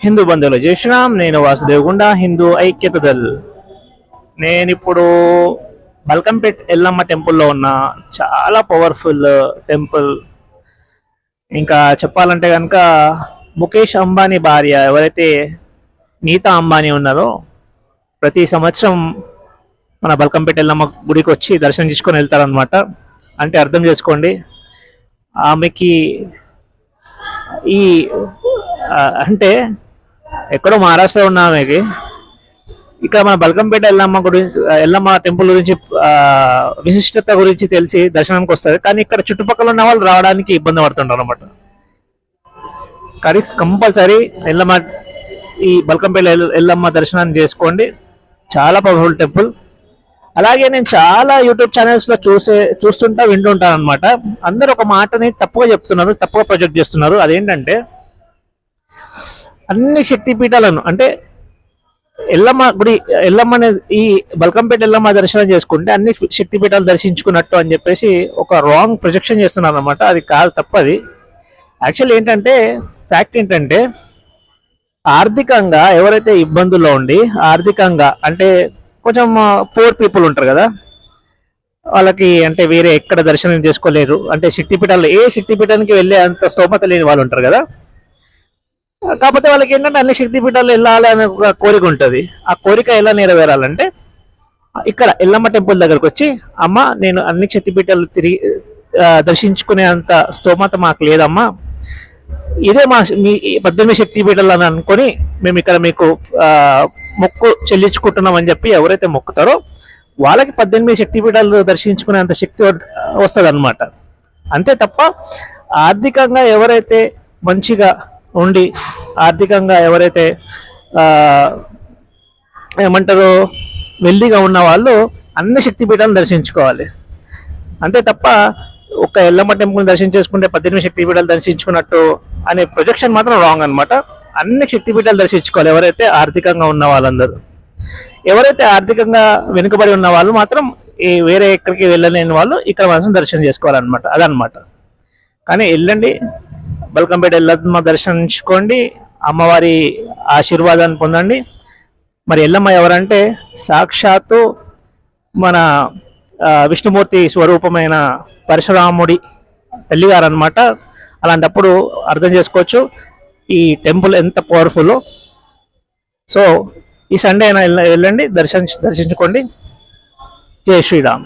హిందూ బంధువులు జై శ్రీరామ్ నేను వాసుదేవ్ గుండ హిందూ ఐక్యత దల్ నేను ఇప్పుడు బల్కంపేట్ ఎల్లమ్మ టెంపుల్లో ఉన్న చాలా పవర్ఫుల్ టెంపుల్. ఇంకా చెప్పాలంటే కనుక ముఖేష్ అంబానీ భార్య ఎవరైతే నీతా అంబానీ ఉన్నారో ప్రతి సంవత్సరం మన బల్కంపేట ఎల్లమ్మ గుడికి వచ్చి దర్శనం చేసుకొని వెళ్తారనమాట అంటే అర్థం చేసుకోండి ఆమెకి ఈ అంటే ఎక్కడో మహారాష్ట్రలో ఉన్న ఆమెకి ఇక్కడ మన బల్కంపేట ఎల్లమ్మ గురించి ఎల్లమ్మ టెంపుల్ గురించి విశిష్టత గురించి తెలిసి దర్శనానికి వస్తారు కానీ ఇక్కడ చుట్టుపక్కల ఉన్న వాళ్ళు రావడానికి ఇబ్బంది పడుతుంటారు అనమాట కానీ కంపల్సరీ ఎల్లమ్మ ఈ బల్కంపేట ఎల్లమ్మ దర్శనాన్ని చేసుకోండి. చాలా పవర్ఫుల్ టెంపుల్. అలాగే నేను చాలా యూట్యూబ్ ఛానల్స్లో చూసే చూస్తుంటా వింటుంటాను అనమాట అందరు ఒక మాటని తప్పుగా చెప్తున్నారు తప్పుగా ప్రొజెక్ట్ చేస్తున్నారు. అదేంటంటే అన్ని శక్తి పీఠాలను అంటే ఎల్లమ్మ గుడి ఎల్లమ్మ ఈ బల్కంపేట ఎల్లమ్మ దర్శనం చేసుకుంటే అన్ని శక్తి పీఠాలు దర్శించుకున్నట్టు అని చెప్పేసి ఒక రాంగ్ ప్రొజెక్షన్ చేస్తున్నారు అనమాట అది కాదు తప్పది. యాక్చువల్ ఏంటంటే ఫ్యాక్ట్ ఏంటంటే ఆర్థికంగా ఎవరైతే ఇబ్బందుల్లో ఉండి ఆర్థికంగా అంటే కొంచెం పూర్ పీపుల్ ఉంటారు కదా వాళ్ళకి అంటే వేరే ఎక్కడ దర్శనం చేసుకోలేరు. అంటే శక్తిపీఠాలు ఏ శక్తిపీఠానికి వెళ్ళే అంత స్తోమత లేని వాళ్ళు ఉంటారు కదా కాకపోతే వాళ్ళకి ఏంటంటే అన్ని శక్తిపీఠాలు వెళ్ళాలి అనే ఒక కోరిక ఉంటుంది. ఆ కోరిక ఎలా నెరవేరాలంటే ఇక్కడ ఎల్లమ్మ టెంపుల్ దగ్గరకు వచ్చి అమ్మ నేను అన్ని శక్తిపీఠాలు తిరిగి దర్శించుకునే అంత స్తోమత మాకు లేదమ్మా. ఇదే మా మీ పద్దెనిమిది శక్తి పీఠాలు అని అనుకొని మేము ఇక్కడ మీకు మొక్కు చెల్లించుకుంటున్నాం అని చెప్పి ఎవరైతే మొక్కుతారో వాళ్ళకి పద్దెనిమిది శక్తి పీఠాలు దర్శించుకునే అంత శక్తి వస్తుంది అనమాట అంతే తప్ప ఆర్థికంగా ఎవరైతే మంచిగా ఉండి ఆర్థికంగా ఎవరైతే ఏమంటారో ఏమంటారు వెల్దిగా ఉన్న వాళ్ళు అన్ని శక్తిపీఠాలను దర్శించుకోవాలి. అంతే తప్ప ఒక ఎల్లమ్మ టెంపుల్ దర్శనం చేసుకుంటే పద్దెనిమిది శక్తిపీఠాలు దర్శించుకున్నట్టు అనే ప్రొజెక్షన్ మాత్రం రాంగ్ అనమాట అన్ని శక్తి పీఠాలు దర్శించుకోవాలి ఎవరైతే ఆర్థికంగా ఉన్న వాళ్ళందరూ. ఎవరైతే ఆర్థికంగా వెనుకబడి ఉన్న వాళ్ళు మాత్రం ఈ వేరే ఎక్కడికి వెళ్ళలేని వాళ్ళు ఇక్కడ మాత్రం దర్శనం చేసుకోవాలన్నమాట. అదనమాట కానీ వెళ్ళండి బల్కంపేట ఎల్లమ్మ దర్శించుకోండి. అమ్మవారి ఆశీర్వాదాన్ని పొందండి. మరి ఎల్లమ్మ ఎవరంటే సాక్షాత్తు మన విష్ణుమూర్తి స్వరూపమైన పరశురాముడి తల్లిగారు అనమాట అలాంటప్పుడు అర్థం చేసుకోవచ్చు ఈ టెంపుల్ ఎంత పవర్ఫుల్. సో ఈ సండే అయినా వెళ్ళండి దర్శన దర్శించుకోండి. జై శ్రీరామ్.